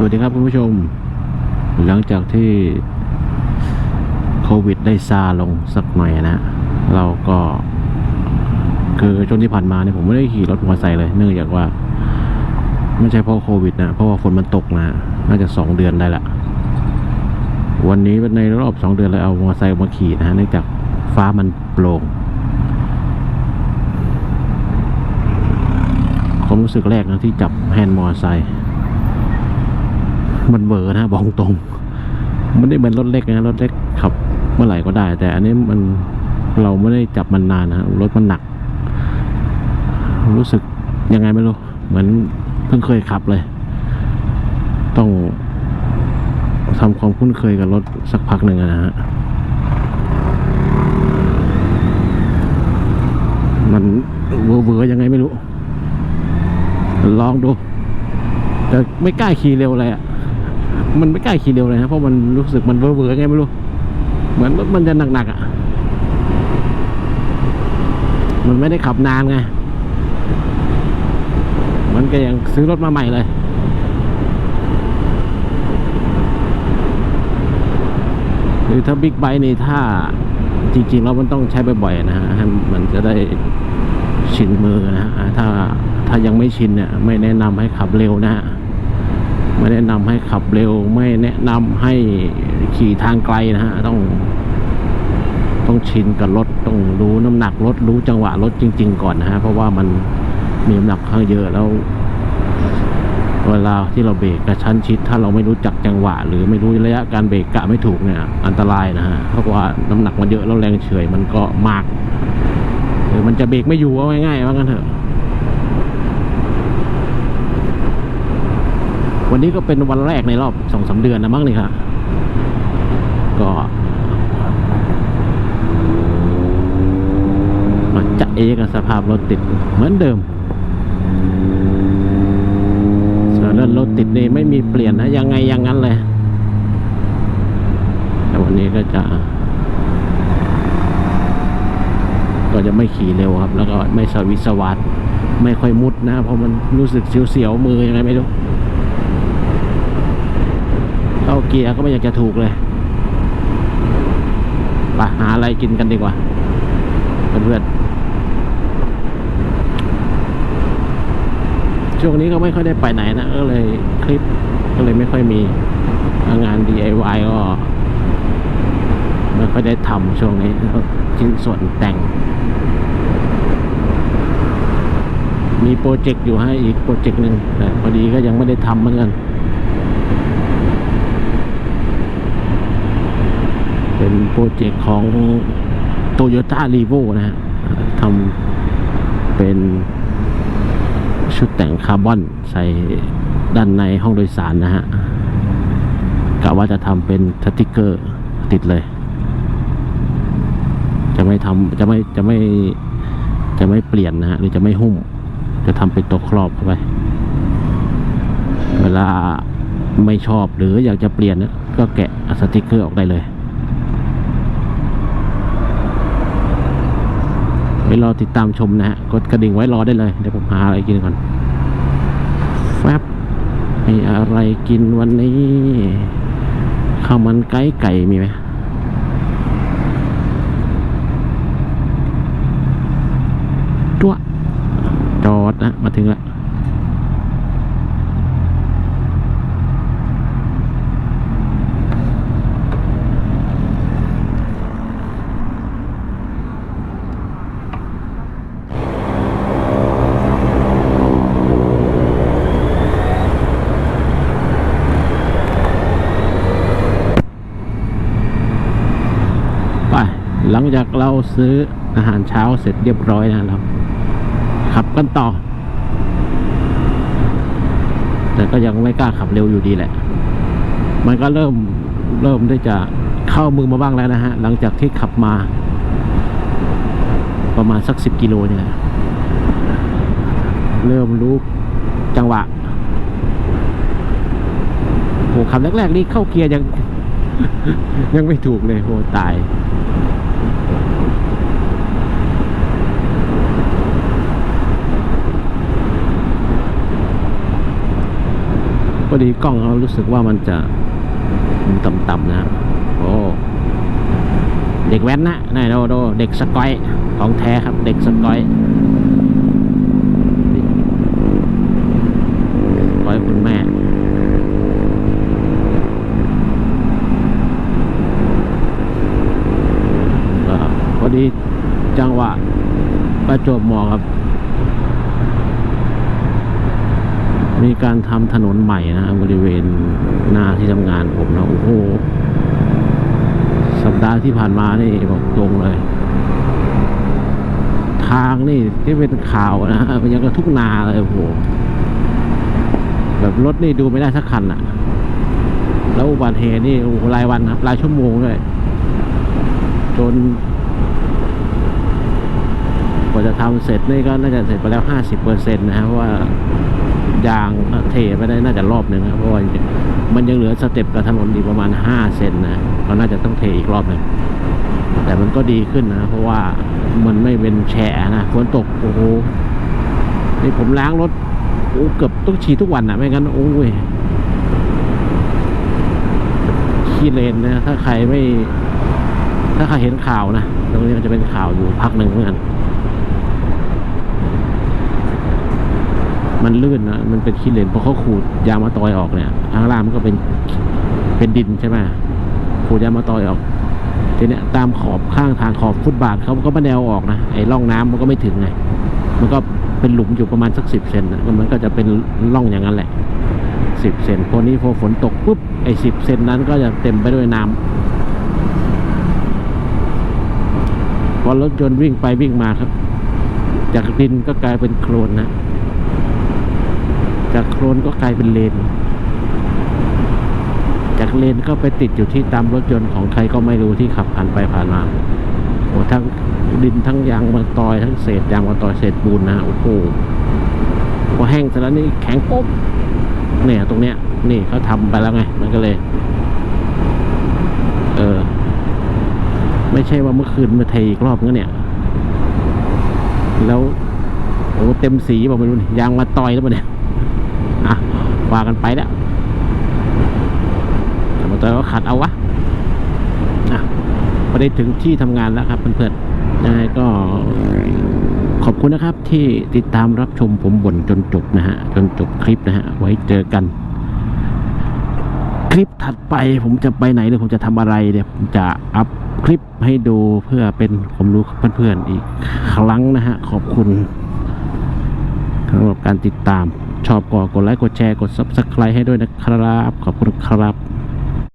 สวัสดีครับคุณผู้ชม หลังจากที่โควิดได้ซาลงสักหน่อยนะ เราก็ คือช่วงที่ผ่านมาเนี่ยผมไม่ได้ขี่รถมอเตอร์ไซค์เลย เนื่องจากว่า ไม่ใช่เพราะโควิดนะ เพราะว่าฝนมันตกนะ น่าจะสองเดือนได้ละ วันนี้ในรอบสองเดือนเลยเอามอเตอร์ไซค์มาขี่นะเนื่องจากฟ้ามันโปร่งความรู้สึกแรกนะที่จับแฮนด์มอเตอร์ไซค์ มันเบอร์นะบอกตรงมันไม่ได้เหมือนรถเล็กนะรถเล็กขับเมื่อไหร่ก็ได้ แต่อันนี้มันเราไม่ได้จับมันนานนะรถมันหนัก รู้สึกยังไงไม่รู้ เหมือนเพิ่งเคยขับเลย ต้องทำความคุ้นเคยกับรถสักพักหนึ่งนะฮะมันเวอร์เวอร์ยังไงไม่รู้ ลองดู แต่ไม่กล้าขี่เร็วเลยอะ มันไม่กล้าขี่เร็วเลยนะเพราะมันรู้สึกมันเวอร์เวอร์ไงไม่รู้ เหมือนรถมันจะหนักๆอะ มันไม่ได้ขับนานไง มันก็ยังซื้อรถมาใหม่เลยหรือถ้าบิ๊กไบค์นี่ถ้าจริงๆแล้วมันต้องใช้บ่อยๆนะฮะให้มันจะได้ชินมือนะฮะถ้าถ้ายังไม่ชินเนี่ยไม่แนะนำให้ขับเร็วนะฮะไม่แนะนำให้ ขับเร็วไม่แนะนำให้ขี่ทางไกลนะฮะต้อง ต้องชินกับรถต้องรู้น้ำหนักรถรู้จังหวะรถจริง ๆ ก่อนนะฮะเพราะว่ามันมีน้ำหนักค่อนข้างเยอะแล้ว เวลาที่เราเบรกกระชั้นชิด ถ้าเราไม่รู้จักจังหวะ หรือไม่รู้ระยะการเบรกกะไม่ถูกเนี่ย อันตรายนะฮะเพราะว่าน้ำหนักมันเยอะแล้วแรงเฉยมันก็มากหรือมันจะเบรกไม่อยู่เอาง่ายๆว่างั้นเถอะ วันนี้ก็เป็นวันแรกในรอบสองสาเดือนนะมั้งนี่ครับก็มาจะเอกับสภาพรถติดเหมือนเดิมส่วนเรื่องรถติดนี่ไม่มีเปลี่ยนนะยังไงย่างนั้นเลย แต่วันนี้ก็จะก็จะไม่ขี่เร็วครับ แล้วก็ไม่สวิสวาดไม่ค่อยมุดนะ เพราะมันรู้สึกเสียวๆมือยังไงไม่รู้ กียร์ก็ไม่อยากจะถูกเลยไปหาอะไรกินกันดีกว่าเพื่อนๆช่วงนี้ก็ไม่ค่อยได้ไปไหนนะก็เลยคลิปก็เลยไม่ค่อยมีงาน DIY ก็ไม่ค่อยได้ทำช่วงนี้ชิ้นส่วนแต่ง มีโปรเจกต์อยู่ให้อีกโปรเจกต์หนึ่งแต่พอดีก็ยังไม่ได้ทำเหมือนกัน เป็นโปรเจกต์ของ Toyota r e v o นะฮะทำเป็นชุดแต่งคาร์บอนใส่ด้านในห้องโดยสารนะฮะกะว่าจะทำเป็นสติกเกอร์ติดเลย จะไม่ทำจะไม่จะไม่จะไม่เปลี่ยนนะฮะหรือจะไม่หุ้ม จะทำเป็นตัวครอบเข้าไป เวลาไม่ชอบหรืออยากจะเปลี่ยนก็แกะสติกเกอร์ออกได้เลย ไว้รอติดตามชมนะฮะกดกระดิ่งไว้รอได้เลยเดี๋ยวผมหาอะไรกินก่อนแฟบมีอะไรกินวันนี้ข้าวมันไก่ไก่มีไหมตัวจอดนะมาถึงแล้ว ไป หลังจากเราซื้ออาหารเช้าเสร็จเรียบร้อยนะเราขับกันต่อ แต่ก็ยังไม่กล้าขับเร็วอยู่ดีแหละ มันก็เริ่มเริ่มได้จะเข้ามือมาบ้างแล้วนะฮะ หลังจากที่ขับมา ประมาณสักสิบกิโลเนี่แหละเริ่มรู้จังหวะโหขับแรกๆนี่เข้าเกียร์ยังยังไม่ถูกเลยโหตาย พอดีกล้องเขารู้สึกว่ามันจะต่ำๆนะโอ้เด็กแว้นนะนายโดโดเด็กสกอยของแท้ครับ เด็กสกอยสกอยคุณแม่ก็พอดีจังหวะประจวบหมาะครับ มีการทำถนนใหม่นะบริเวณหน้าที่ทำงานผมนะโอ้โหสัปดาห์ที่ผ่านมานี่บอกตรงเลย ทางนี่ที่เป็นข่าวนะมันยังกระทุกนาเลยโอ้โหแบบรถนี่ดูไม่ได้สักคันอะแล้วอุบัติเหตุนี่โอ้โหรายวันครับรายชั่วโมงด้วยจนกว่าจะทำเสร็จนี่ก็น่าจะเสร็จไปแล้วห้าสิบเปอร์เซ็นต์นะครับเพราะว่า ยางเทไปได้น่าจะรอบหนึ่งนะเพราะว่ามันยังเหลือสเต็ปกับถนนอีกประมาณห้าเซนนะก็น่าจะต้องเทอีกรอบหนึ่งแต่มันก็ดีขึ้นนะเพราะว่ามันไม่เป็นแฉะนะฝนตกโอ้โหนี่ผมล้างรถโอ้เกือบต้องฉีดทุกวันนะไม่งั้นโอ้ยขี้เลนนะถ้าใครไม่ ถ้าใครเห็นข่าวนะตรงนี้มันจะเป็นข่าวอยู่พักหนึ่งเหมือนกัน มันลื่นนะมันเป็นขี้เลนเพราะเขาขูดยางมะตอยออกเนี่ยข้างล่างมันก็เป็นเป็นดินใช่ไหมขูดยางมะตอยออกทีเนี้ยตามขอบข้างทางขอบฟุตบาทเขาก็ม่แนวออกนะไอ้ร่องน้ำมันก็ไม่ถึงไงมันก็เป็นหลุมอยู่ประมาณสักสิบเซนนะมันก็จะเป็นร่องอย่างนั้นแหละสิบเซนพอนี้พอฝนตกปุ๊บไอ้สิบเซนนั้นก็จะเต็มไปด้วยน้ำพอรถยนต์วิ่งไปวิ่งมาครับ จากดินก็กลายเป็นโคลนนะ จากโคลนก็กลายเป็นเลน จากเลนก็ไปติดอยู่ที่ตามรถยนต์ของใครก็ไม่รู้ที่ขับผ่านไปผ่านมาโอ้ทั้งดินทั้งยางมาตอยทั้งเศษยางมาตอยเศษปูนนะโอ้โหพอแห้งเสร็จแล้วนี่แข็งปุ๊บเนี่ยตรงเนี้ย นี่เขาทำไปแล้วไง มันก็เลย เออ ไม่ใช่ว่าเมื่อคืนมาเทอีกรอบงั้นเนี่ย แล้วโอ้เต็มสีบอกไม่รู้นี่ยางมาตอยแล้วปะเนี่ย ว่ากันไปแล้วยางมาต่อยก็ขัดเอาวะอะพอได้ถึงที่ทำงานแล้วครับเพื่อนๆยังไงก็ขอบคุณนะครับที่ติดตามรับชมผมบ่นจนจบนะฮะ จนจบคลิปนะฮะ ไว้เจอกัน คลิปถัดไปผมจะไปไหนหรือผมจะทำอะไรเนี่ยผมจะอัพคลิปให้ดูเพื่อเป็นความรู้เพื่อนๆอีกครั้งนะฮะ ขอบคุณสำหรับการติดตาม ชอบก็กดไลค์กดแชร์กด Subscribe ให้ด้วยนะครับ ขอบคุณครับ